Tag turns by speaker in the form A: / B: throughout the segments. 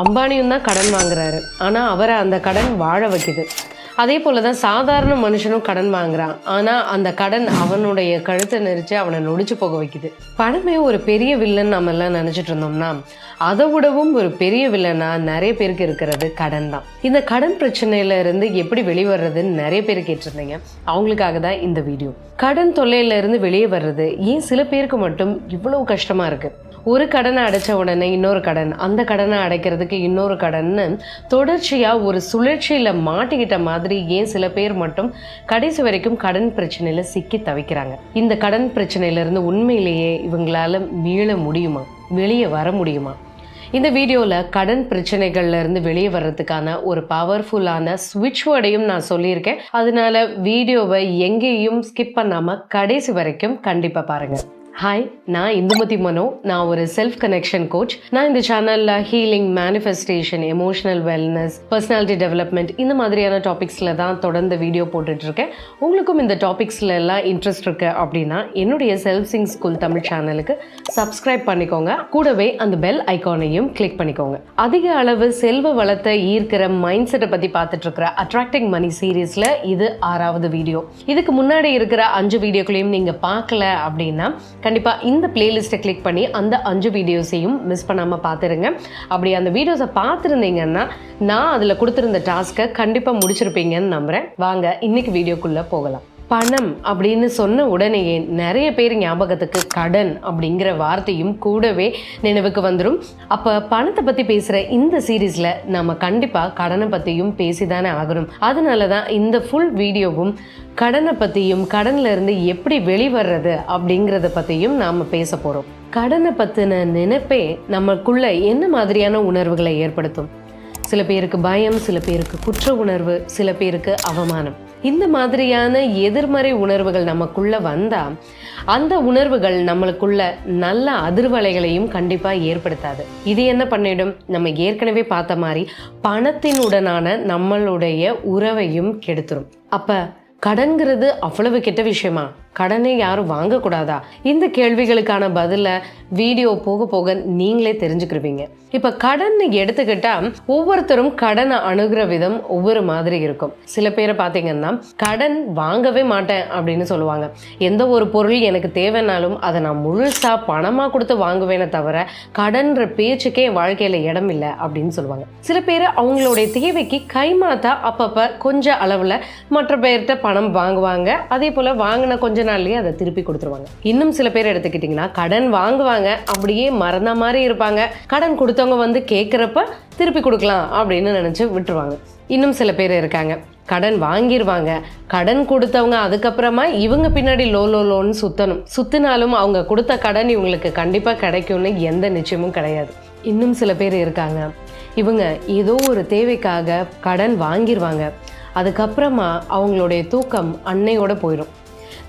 A: அம்பானியும் தான் கடன் வாங்குறாரு. ஆனால் அவரை அந்த கடன் வாழ வைக்குது. அதே போல தான் சாதாரண மனுஷனும் கடன் வாங்குறான். ஆனால் அந்த கடன் அவனுடைய கழுத்தை நெரிச்சு அவனை நொடிச்சு போக வைக்குது. பணமே ஒரு பெரிய வில்லன் நம்ம எல்லாம் நினச்சிட்டு இருந்தோம்னா அதை விடவும் ஒரு பெரிய வில்லனா நிறைய பேருக்கு இருக்கிறது கடன் தான். இந்த கடன் பிரச்சனையில இருந்து எப்படி வெளிவர்றதுன்னு நிறைய பேர் கேட்டிருந்தீங்க. அவங்களுக்காக தான் இந்த வீடியோ. கடன் தொல்லையில இருந்து வெளியே வர்றது ஏன் சில பேருக்கு மட்டும் இவ்வளவு கஷ்டமா இருக்கு? ஒரு கடனை அடைச்ச உடனே இன்னொரு கடன். அந்த கடனை அடைக்கிறதுக்கு இன்னொரு கடன்னு தொடர்ச்சியாக ஒரு சுழற்சியில் மாட்டிக்கிட்ட மாதிரி ஏன் சில பேர் மட்டும் கடைசி வரைக்கும் கடன் பிரச்சனையில் சிக்கி தவிக்கிறாங்க. இந்த கடன் பிரச்சனையிலேருந்து உண்மையிலேயே இவங்களால மீள முடியுமா? வெளியே வர முடியுமா? இந்த வீடியோவில் கடன் பிரச்சனைகள்லேருந்து வெளியே வர்றதுக்கான ஒரு பவர்ஃபுல்லான ஸ்விட்ச் வேர்டையும் நான் சொல்லியிருக்கேன். அதனால வீடியோவை எங்கேயும் ஸ்கிப் பண்ணாமல் கடைசி வரைக்கும் கண்டிப்பாக பாருங்கள் ஹாய் நான் இந்துமதி மனோ. நான் ஒரு செல்ஃப் கனெக்ஷன் கோச் நான் இந்த சேனலில் healing manifestation emotional wellness personality development இந்த மாதிரியான டாபிக்ஸில் தான் தொடர்ந்து வீடியோ போட்டுட்ருக்கேன். உங்களுக்கும் இந்த டாபிக்ஸில் எல்லாம் இன்ட்ரெஸ்ட் இருக்கு அப்படின்னா என்னுடைய செல்ஃப் சிங் ஸ்கூல் தமிழ் சேனலுக்கு சப்ஸ்கிரைப் பண்ணிக்கோங்க. கூடவே அந்த பெல் ஐக்கானையும் கிளிக் பண்ணிக்கோங்க. அதிக அளவு செல்வ வளத்தை ஈர்க்கிற மைண்ட் செட்டை பற்றி பார்த்துட்ருக்கிற அட்ராக்டிங் மணி சீரீஸில் இது ஆறாவது வீடியோ இதுக்கு முன்னாடி இருக்கிற அஞ்சு வீடியோக்களையும் நீங்கள் பார்க்கல அப்படின்னா கண்டிப்பாக இந்த பிளேலிஸ்ட்டை கிளிக் பண்ணி அந்த அஞ்சு வீடியோஸையும் மிஸ் பண்ணாமல் பார்த்துருங்க அப்படி அந்த வீடியோஸை பார்த்துருந்தீங்கன்னா நான் அதில் கொடுத்துருந்த டாஸ்க்கை கண்டிப்பாக முடிச்சிருப்பீங்கன்னு நம்புகிறேன் வாங்க இன்னைக்கு வீடியோக்குள்ளே போகலாம். பணம் அப்படின்னு சொன்ன உடனேயே நிறைய பேர் ஞாபகத்துக்கு கடன் அப்படிங்கிற வார்த்தையும் கூடவே நினைவுக்கு வந்துடும் அப்போ பணத்தை பற்றி பேசுகிற இந்த சீரீஸில் நம்ம கண்டிப்பாக கடனை பற்றியும் பேசி தானே ஆகணும். அதனால தான் இந்த ஃபுல் வீடியோவும் கடனை பற்றியும் கடன்லேருந்து எப்படி வெளிவர்றது அப்படிங்கிறத பற்றியும் நாம் பேச போகிறோம் கடனை பற்றின நினைப்பே நமக்குள்ளே என்ன மாதிரியான உணர்வுகளை ஏற்படுத்தும்? சில பேருக்கு பயம் சில பேருக்கு குற்ற உணர்வு சில பேருக்கு அவமானம். இந்த மாதிரியான எதிர்மறை உணர்வுகள் நமக்குள்ளே வந்தால் அந்த உணர்வுகள் நம்மளுக்குள்ள நல்ல அதிர்வலைகளையும் கண்டிப்பாக ஏற்படுத்தாது. இது என்ன பண்ணிடும்? நம்ம ஏற்கனவே பார்த்த மாதிரி பணத்தினுடனான நம்மளுடைய உறவையும் கெடுத்துரும். அப்போ கடன்கிறது அவ்வளவு கெட்ட விஷயமா? கடனை யாரும் வாங்கக்கூடாதா? இந்த கேள்விகளுக்கான பதிலை வீடியோ போக போக நீங்களே தெரிஞ்சுக்கிருவீங்க. இப்போ கடன் எடுத்துக்கிட்டா ஒவ்வொருத்தரும் கடனை அணுகிற விதம் ஒவ்வொரு மாதிரி இருக்கும். சில பேரை பார்த்தீங்கன்னா கடன் வாங்கவே மாட்டேன் அப்படின்னு சொல்லுவாங்க. எந்த ஒரு பொருள் எனக்கு தேவைனாலும் அதை நான் முழுசா பணமாக கொடுத்து வாங்குவேனே தவிர கடன்ற பேச்சுக்கே என் வாழ்க்கையில் இடம் இல்லை அப்படின்னு சொல்லுவாங்க. சில பேர் அவங்களுடைய தேவைக்கு கைமாத்தா அப்பப்போ கொஞ்சம் அளவில் மற்ற பேர்கிட்ட பணம் வாங்குவாங்க. அதே போல் வாங்கின கொஞ்சம் நாள்லயே அதை திருப்பி கொடுத்துருவாங்க. இன்னும் சில பேர் எடுத்துக்கிட்டிங்கன்னா கடன் வாங்குவாங்க அப்படியே மறந்த மாதிரி இருப்பாங்க. கடன் கொடுத்தவங்க வந்து கேட்குறப்ப திருப்பி கொடுக்கலாம் அப்படின்னு நினச்சி விட்டுருவாங்க. இன்னும் சில பேர் இருக்காங்க கடன் வாங்கிடுவாங்க கடன் கொடுத்தவங்க அதுக்கப்புறமா இவங்க பின்னாடி லோ லோ லோன்னு சுத்தணும். சுத்தினாலும் அவங்க கொடுத்த கடன் இவங்களுக்கு கண்டிப்பாக கிடைக்கும்னு எந்த நிச்சயமும் கிடையாது. இன்னும் சில பேர் இருக்காங்க இவங்க ஏதோ ஒரு தேவைக்காக கடன் வாங்கிடுவாங்க அதுக்கப்புறமா அவங்களுடைய தூக்கம் அன்னையோட போயிடும்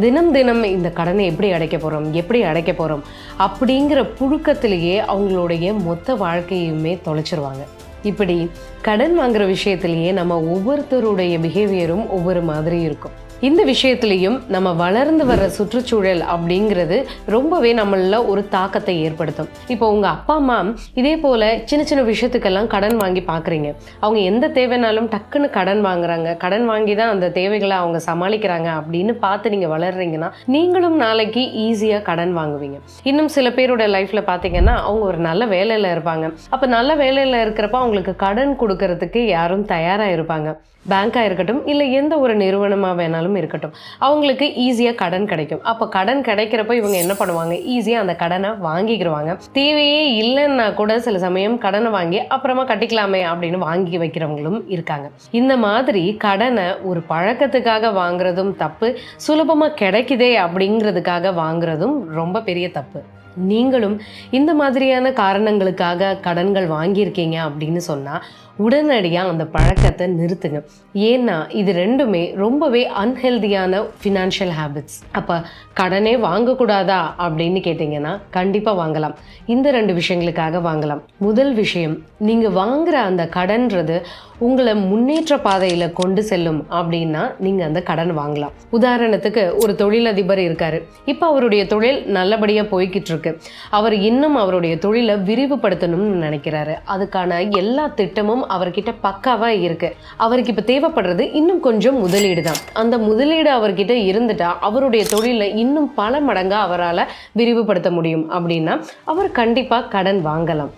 A: தினம் தினம் இந்த கடனை எப்படி அடைக்க போகிறோம் எப்படி அடைக்க போகிறோம் அப்படிங்கிற புழுக்கத்திலேயே அவங்களுடைய மொத்த வாழ்க்கையுமே தொலைச்சிருவாங்க. இப்படி கடன் வாங்குற விஷயத்திலேயே நம்ம ஒவ்வொருத்தருடைய பிஹேவியரும் ஒவ்வொரு மாதிரி இருக்கும். இந்த விஷயத்துலையும் நம்ம வளர்ந்து வர சுற்றுச்சூழல் அப்படிங்கிறது ரொம்பவே நம்மள ஒரு தாக்கத்தை ஏற்படுத்தும். இப்போ உங்கள் அப்பா அம்மா இதே போல் சின்ன சின்ன விஷயத்துக்கெல்லாம் கடன் வாங்கி பார்க்குறீங்க அவங்க எந்த தேவைனாலும் டக்குன்னு கடன் வாங்குறாங்க. கடன் வாங்கி தான் அந்த தேவைகளை அவங்க சமாளிக்கிறாங்க அப்படின்னு பார்த்து நீங்கள் வளர்றீங்கன்னா நீங்களும் நாளைக்கு ஈஸியாக கடன் வாங்குவீங்க. இன்னும் சில பேரோட லைஃப்பில் பார்த்தீங்கன்னா அவங்க ஒரு நல்ல வேலையில் இருப்பாங்க. அப்போ நல்ல வேலையில் இருக்கிறப்ப அவங்களுக்கு கடன் கொடுக்கறதுக்கு யாரும் தயாராக இருப்பாங்க. பேங்காக இருக்கட்டும் இல்லை எந்த ஒரு நிறுவனமாக வேணாலும் இருக்கட்டும். அவங்களுக்கு ஈஸியாக கடன் கிடைக்கும். அப்போ கடன் கிடைக்கிறப்ப இவங்க என்ன பண்ணுவாங்க? ஈஸியாக அந்த கடனை வாங்கிக்கிடுவாங்க தேவையே இல்லைன்னா கூட சில சமயம் கடனை வாங்கி அப்புறமா கட்டிக்கலாமே அப்படின்னு வாங்கி வைக்கிறவங்களும் இருக்காங்க. இந்த மாதிரி கடனை ஒரு பழக்கத்துக்காக வாங்குறதும் தப்பு. சுலபமாக கிடைக்குதே அப்படிங்கிறதுக்காக வாங்குறதும் ரொம்ப பெரிய தப்பு. நீங்களும் இந்த மாதிரியான காரணங்களுக்காக கடன்கள் வாங்கியிருக்கீங்க அப்படின்னு சொன்னால் உடனடியாக அந்த பழக்கத்தை நிறுத்துங்க. ஏன்னா இது ரெண்டுமே ரொம்பவே அன்ஹெல்தியான ஃபினான்ஷியல் ஹேபிட்ஸ் அப்போ கடனே வாங்கக்கூடாதா அப்படின்னு கேட்டிங்கன்னா கண்டிப்பாக வாங்கலாம். இந்த ரெண்டு விஷயங்களுக்காக வாங்கலாம். முதல் விஷயம் நீங்கள் வாங்குற அந்த கடன்றது உங்களை முன்னேற்ற பாதையில் கொண்டு செல்லும் அப்படின்னா நீங்கள் அந்த கடன் வாங்கலாம். உதாரணத்துக்கு ஒரு தொழிலதிபர் இருக்காரு. இப்போ அவருடைய தொழில் நல்லபடியாக போய்கிட்டு இருக்கு. அவர் இன்னும் அவருடைய தொழிலை விரிவுபடுத்தணும்னு நினைக்கிறாரு. அதுக்கான எல்லா திட்டமும் அவர்கிட்ட பக்காவாக இருக்கு. அவருக்கு இப்போ தேவைப்படுறது இன்னும் கொஞ்சம் முதலீடு தான். அந்த முதலீடு அவர்கிட்ட இருந்துட்டா அவருடைய தொழிலை இன்னும் பல மடங்காக அவரால் விரிவுபடுத்த முடியும் அப்படின்னா அவர் கண்டிப்பாக கடன் வாங்கலாம்.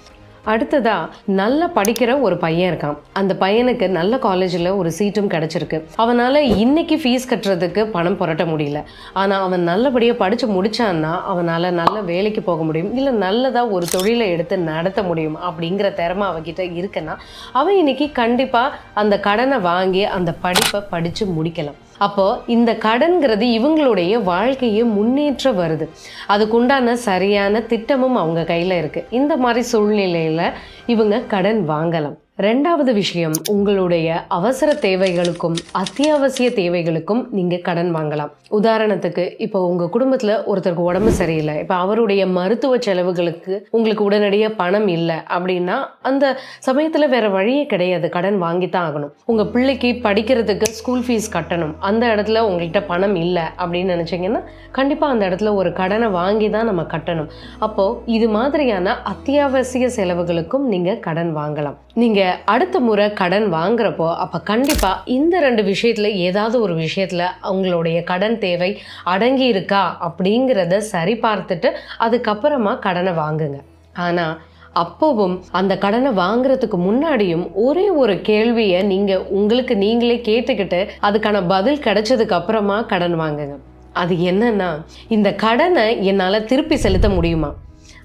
A: அடுத்ததா நல்லா படிக்கிற ஒரு பையன் இருக்கான். அந்த பையனுக்கு நல்ல காலேஜில் ஒரு சீட்டும் கிடச்சிருக்கு. அவனால் இன்னைக்கு ஃபீஸ் கட்டுறதுக்கு பணம் புரட்ட முடியல. ஆனால் அவன் நல்லபடியாக படித்து முடிச்சான்னா அவனால் நல்ல வேலைக்கு போக முடியும். இல்லை நல்லதாக ஒரு தொழிலை எடுத்து நடத்த முடியும் அப்படிங்கிற திறமை அவகிட்ட இருக்குன்னா அவன் இன்னைக்கு கண்டிப்பாக அந்த கடனை வாங்கி அந்த படிப்பை படித்து முடிக்கலாம். அப்போ இந்த கடன்கிறது இவங்களுடைய வாழ்க்கையை முன்னேற்ற வருது. அதுக்குண்டான சரியான திட்டமும் அவங்க கையில் இருக்கு. இந்த மாதிரி சூழ்நிலையில் இவங்க கடன் வாங்கலாம். ரெண்டாவது விஷயம் உங்களுடைய அவசர தேவைகளுக்கும் அத்தியாவசிய தேவைகளுக்கும் நீங்கள் கடன் வாங்கலாம். உதாரணத்துக்கு இப்போ உங்கள் குடும்பத்தில் ஒருத்தருக்கு உடம்பு சரியில்லை. இப்போ அவருடைய மருத்துவ செலவுகளுக்கு உங்களுக்கு உடனடியாக பணம் இல்லை அப்படின்னா அந்த சமயத்தில் வேறு வழியே கிடையாது. கடன் வாங்கி தான் ஆகணும். உங்கள் பிள்ளைக்கு படிக்கிறதுக்கு ஸ்கூல் ஃபீஸ் கட்டணும். அந்த இடத்துல உங்கள்கிட்ட பணம் இல்லை அப்படின்னு நினச்சிங்கன்னா கண்டிப்பாக அந்த இடத்துல ஒரு கடனை வாங்கி தான் நம்ம கட்டணும். அப்போது இது மாதிரியான அத்தியாவசிய செலவுகளுக்கும் நீங்கள் கடன் வாங்கலாம். நீங்கள் அடுத்த முறை கடன் வாங்குறப்போ அப்போ கண்டிப்பாக இந்த ரெண்டு விஷயத்தில் ஏதாவது ஒரு விஷயத்தில் உங்களுடைய கடன் தேவை அடங்கி இருக்கா அப்படிங்கிறத சரி பார்த்துட்டு அதுக்கப்புறமா கடனை வாங்குங்க. ஆனால் அப்போவும் அந்த கடனை வாங்குறதுக்கு முன்னாடியும் ஒரே ஒரு கேள்வியை நீங்கள் உங்களுக்கு நீங்களே கேட்டுக்கிட்டு அதுக்கான பதில் கிடைச்சதுக்கு அப்புறமா கடன் வாங்குங்க. அது என்னன்னா இந்த கடனை என்னால் திருப்பி செலுத்த முடியுமா?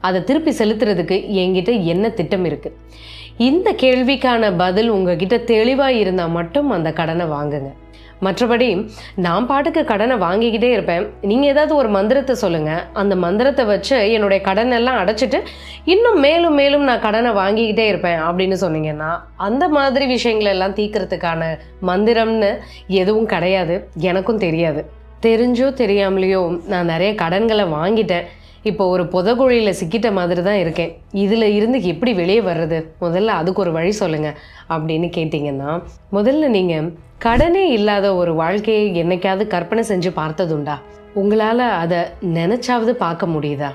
A: அதை திருப்பி செலுத்துறதுக்கு என்கிட்ட என்ன திட்டம் இருக்குது இந்த கேள்விக்கான பதில் உங்ககிட்ட தெளிவாக இருந்தால் மட்டும் அந்த கடனை வாங்குங்க. மற்றபடி நான் பாட்டுக்கு கடனை வாங்கிக்கிட்டே இருப்பேன். நீங்கள் ஏதாவது ஒரு மந்திரத்தை சொல்லுங்கள் அந்த மந்திரத்தை வச்சு என்னுடைய கடன் எல்லாம் அடைச்சிட்டு இன்னும் மேலும் மேலும் நான் கடனை வாங்கிக்கிட்டே இருப்பேன் அப்படின்னு சொன்னீங்கன்னா அந்த மாதிரி விஷயங்களெல்லாம் தீக்கிறதுக்கான மந்திரம்னு எதுவும் கிடையாது. எனக்கும் தெரியாது. தெரிஞ்சோ தெரியாமலேயோ நான் நிறைய கடன்களை வாங்கிட்டேன். இப்போ ஒரு புதகுழியில் சிக்கிட்ட மாதிரி தான் இருக்கேன். இதில் இருந்து எப்படி வெளியே வர்றது? முதல்ல அதுக்கு ஒரு வழி சொல்லுங்கள் அப்படின்னு கேட்டிங்கன்னா முதல்ல நீங்கள் கடனே இல்லாத ஒரு வாழ்க்கையை என்னைக்காவது கற்பனை செஞ்சு பார்த்ததுண்டா? உங்களால் அதை நினச்சாவது பார்க்க முடியுதா?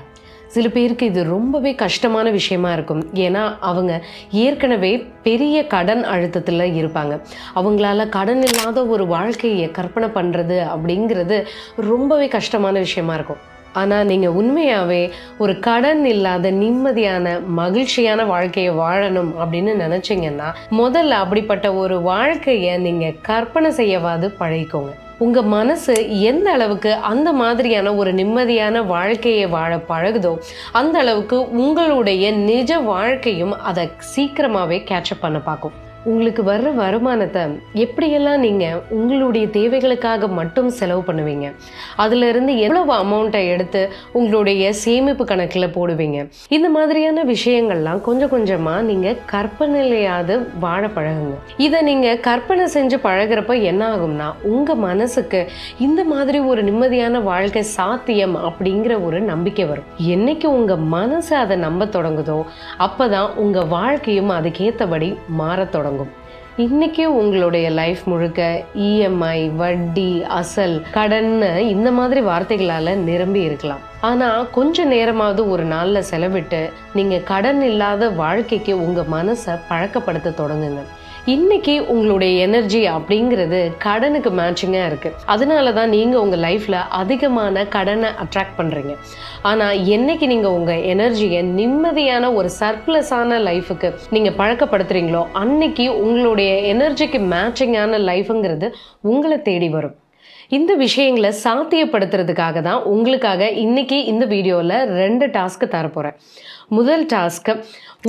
A: சில பேருக்கு இது ரொம்பவே கஷ்டமான விஷயமா இருக்கும். ஏன்னா அவங்க ஏற்கனவே பெரிய கடன் அழுத்தத்தில் இருப்பாங்க. அவங்களால கடன் இல்லாத ஒரு வாழ்க்கையை கற்பனை பண்ணுறது அப்படிங்கிறது ரொம்பவே கஷ்டமான விஷயமா இருக்கும். ஆனால் நீங்கள் உண்மையாகவே ஒரு கடன் இல்லாத நிம்மதியான மகிழ்ச்சியான வாழ்க்கையை வாழணும் அப்படின்னு நினச்சிங்கன்னா முதல்ல அப்படிப்பட்ட ஒரு வாழ்க்கையை நீங்கள் கற்பனை செய்யவாது பழகிக்கோங்க. உங்கள் மனசு எந்த அளவுக்கு அந்த மாதிரியான ஒரு நிம்மதியான வாழ்க்கையை வாழ பழகுதோ அந்த அளவுக்கு உங்களுடைய நிஜ வாழ்க்கையும் அதை சீக்கிரமாகவே கேட்சப் பண்ண பார்க்கும். உங்களுக்கு வர்ற வருமானத்தை எப்படியெல்லாம் நீங்கள் உங்களுடைய தேவைகளுக்காக மட்டும் செலவு பண்ணுவீங்க? அதிலிருந்து எவ்வளவு அமௌண்ட்டை எடுத்து உங்களுடைய சேமிப்பு கணக்கில் போடுவீங்க? இந்த மாதிரியான விஷயங்கள்லாம் கொஞ்சம் கொஞ்சமாக நீங்கள் கற்பனையிலையாவது வாழ பழகுங்க. இதை நீங்கள் கற்பனை செஞ்சு பழகுறப்ப என்ன ஆகும்னா உங்கள் மனசுக்கு இந்த மாதிரி ஒரு நிம்மதியான வாழ்க்கை சாத்தியம் அப்படிங்கிற ஒரு நம்பிக்கை வரும். என்னைக்கு உங்கள் மனசு அதை நம்ப தொடங்குதோ அப்போ தான் உங்கள் வாழ்க்கையும் அதுக்கேற்றபடி மாற தொடங்கும். இன்னைக்கு உங்களுடைய லைஃப் முழுக்க இஎம்ஐ வட்டி அசல் கடன்னு இந்த மாதிரி வார்த்தைகளால் நிரம்பி இருக்கலாம். ஆனால் கொஞ்ச நேரமாவது ஒரு நாளில் செலவிட்டு நீங்கள் கடன் இல்லாத வாழ்க்கைக்கு உங்கள் மனசை பழக்கப்படுத்த தொடங்குங்க. இன்னைக்கு உங்களுடைய எனர்ஜி அப்படிங்கிறது கடனுக்கு மேட்சிங்காக இருக்குது அதனால தான் நீங்கள் உங்கள் லைஃப்பில் அதிகமான கடனை அட்ராக்ட் பண்ணுறீங்க ஆனால் என்னைக்கு நீங்கள் உங்கள் எனர்ஜியை நிம்மதியான ஒரு சர்ப்ளஸான லைஃபுக்கு நீங்கள் பழக்கப்படுத்துகிறீங்களோ அன்னைக்கு உங்களுடைய எனர்ஜிக்கு மேட்சிங்கான லைஃபுங்கிறது உங்களை தேடி வரும். இந்த விஷயங்களை சாத்தியப்படுத்துறதுக்காக தான் உங்களுக்காக இன்னைக்கு இந்த வீடியோவில் ரெண்டு டாஸ்க்கு தரப்போகிறேன் முதல் டாஸ்க்கு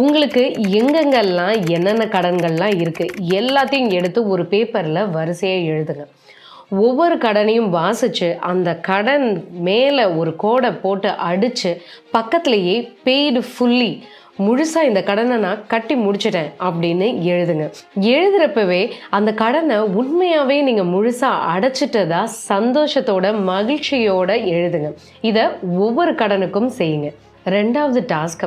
A: உங்களுக்கு எங்கெங்கெல்லாம் என்னென்ன கடன்கள்லாம் இருக்குது எல்லாத்தையும் எடுத்து ஒரு பேப்பரில் வரிசையாக எழுதுங்க. ஒவ்வொரு கடனையும் வாசித்து அந்த கடன் மேலே ஒரு கோடை போட்டு அடித்து பக்கத்துலேயே பெய்டு ஃபுல்லி முழுசாக இந்த கடனை நான் கட்டி முடிச்சிட்டேன் அப்படின்னு எழுதுங்க. எழுதுறப்பவே அந்த கடனை உண்மையாகவே நீங்கள் முழுசாக அடைச்சிட்டதா சந்தோஷத்தோட மகிழ்ச்சியோட எழுதுங்க. இதை ஒவ்வொரு கடனுக்கும் செய்யுங்க. ரெண்டாவது டாஸ்க்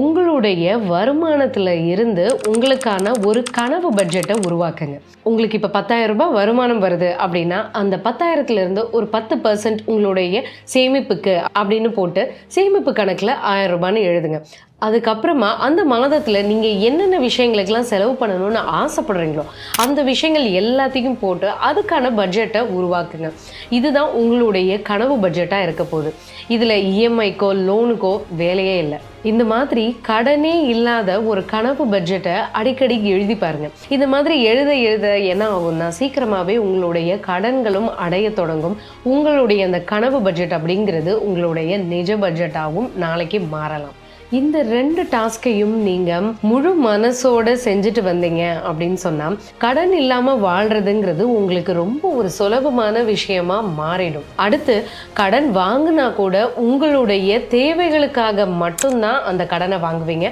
A: உங்களுடைய வருமானத்தில் இருந்து உங்களுக்கான ஒரு கனவு பட்ஜெட்டை உருவாக்குங்க. உங்களுக்கு இப்போ பத்தாயிரம் ரூபாய் வருமானம் வருது அப்படின்னா அந்த பத்தாயிரத்துலேருந்து ஒரு பத்து பர்சன்ட் உங்களுடைய சேமிப்புக்கு அப்படின்னு போட்டு சேமிப்பு கணக்கில் ஆயிரம் ரூபான்னு எழுதுங்க. அதுக்கப்புறமா அந்த மாதத்தில் நீங்கள் என்னென்ன விஷயங்களுக்கெல்லாம் செலவு பண்ணணும்னு ஆசைப்படுறீங்களோ அந்த விஷயங்கள் எல்லாத்தையும் போட்டு அதுக்கான பட்ஜெட்டை உருவாக்குங்க. இதுதான் உங்களுடைய கனவு பட்ஜெட்டாக இருக்க போகுது. இதில் இஎம்ஐக்கோ லோனுக்கோ வேலையே இல்லை. இந்த மாதிரி கடனே இல்லாத ஒரு கனவு பட்ஜெட்டை அடிக்கடி எழுதி பாருங்க. இந்த மாதிரி எழுத எழுத என்ன ஆகும்னா சீக்கிரமாகவே உங்களுடைய கடன்களும் அடைய தொடங்கும். உங்களுடைய அந்த கனவு பட்ஜெட் அப்படிங்கிறது உங்களுடைய நிஜ பட்ஜெட்டாகவும் நாளைக்கு மாறலாம். இந்த ரெண்டு டாஸ்கையும் நீங்கள் முழு மனசோட செஞ்சுட்டு வந்தீங்க அப்படின்னு சொன்னால் கடன் இல்லாமல் வாழ்றதுங்கிறது உங்களுக்கு ரொம்ப ஒரு சுலபமான விஷயமா மாறிடும். அடுத்து கடன் வாங்கினா கூட உங்களுடைய தேவைகளுக்காக மட்டும்தான் அந்த கடனை வாங்குவீங்க.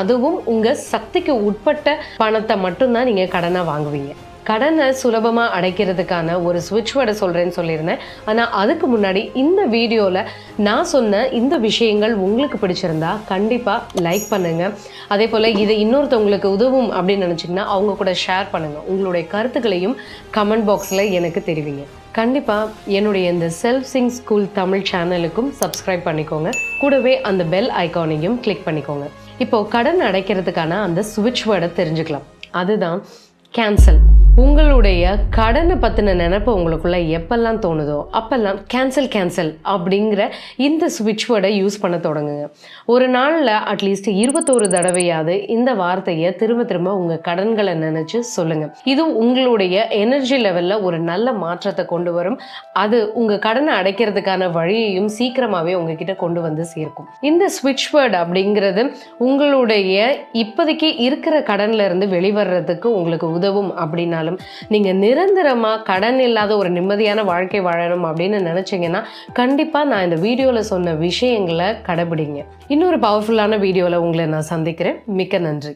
A: அதுவும் உங்கள் சக்திக்கு உட்பட்ட பணத்தை மட்டும்தான் நீங்கள் கடனை வாங்குவீங்க. கடனை சுலபமாக அடைக்கிறதுக்கான ஒரு சுவிட்ச் வேர்டை சொல்கிறேன்னு சொல்லியிருந்தேன். ஆனால் அதுக்கு முன்னாடி இந்த வீடியோவில் நான் சொன்ன இந்த விஷயங்கள் உங்களுக்கு பிடிச்சிருந்தா கண்டிப்பாக லைக் பண்ணுங்கள் அதே போல் இது இன்னொருத்தவங்களுக்கு உதவும் அப்படின்னு நினச்சிங்கன்னா அவங்க கூட ஷேர் பண்ணுங்கள் உங்களுடைய கருத்துக்களையும் கமெண்ட் பாக்ஸில் எனக்கு தெரிவிங்க. கண்டிப்பாக என்னுடைய இந்த செல்ஃப் சிங் ஸ்கூல் தமிழ் சேனலுக்கும் சப்ஸ்கிரைப் பண்ணிக்கோங்க. கூடவே அந்த பெல் ஐக்கானையும் கிளிக் பண்ணிக்கோங்க. இப்போது கடன் அடைக்கிறதுக்கான அந்த சுவிட்ச் வேர்டை தெரிஞ்சுக்கலாம். அதுதான் கேன்சல் உங்களுடைய கடனை பற்றின நினப்பு உங்களுக்குள்ள எப்பெல்லாம் தோணுதோ அப்பெல்லாம் கேன்சல் கேன்சல் அப்படிங்கிற இந்த சுவிட்ச் வேர்டை யூஸ் பண்ண தொடங்குங்க. ஒரு நாளில் அட்லீஸ்ட் இருபத்தோரு தடவையாவது இந்த வார்த்தையை திரும்ப திரும்ப உங்கள் கடன்களை நினச்சி சொல்லுங்கள் இது உங்களுடைய எனர்ஜி லெவலில் ஒரு நல்ல மாற்றத்தை கொண்டு வரும். அது உங்கள் கடனை அடைக்கிறதுக்கான வழியையும் சீக்கிரமாகவே உங்ககிட்ட கொண்டு வந்து சேர்க்கும். இந்த ஸ்விட்ச் வேர்டு அப்படிங்கிறது உங்களுடைய இப்போதைக்கு இருக்கிற கடன்லேருந்து வெளிவர்றதுக்கு உங்களுக்கு உதவும் அப்படின்னாலும் நீங்கள் நிரந்தரமாக கடன் இல்லாத ஒரு நிம்மதியான வாழ்க்கை வாழணும் அப்படின்னு நினச்சிங்கன்னா கண்டிப்பாக நான் இந்த வீடியோவில் சொன்ன விஷயங்களை கடைபிடிங்க. இன்னொரு பவர்ஃபுல்லான வீடியோவில் உங்களை நான் சந்திக்கிறேன். மிக்க நன்றி.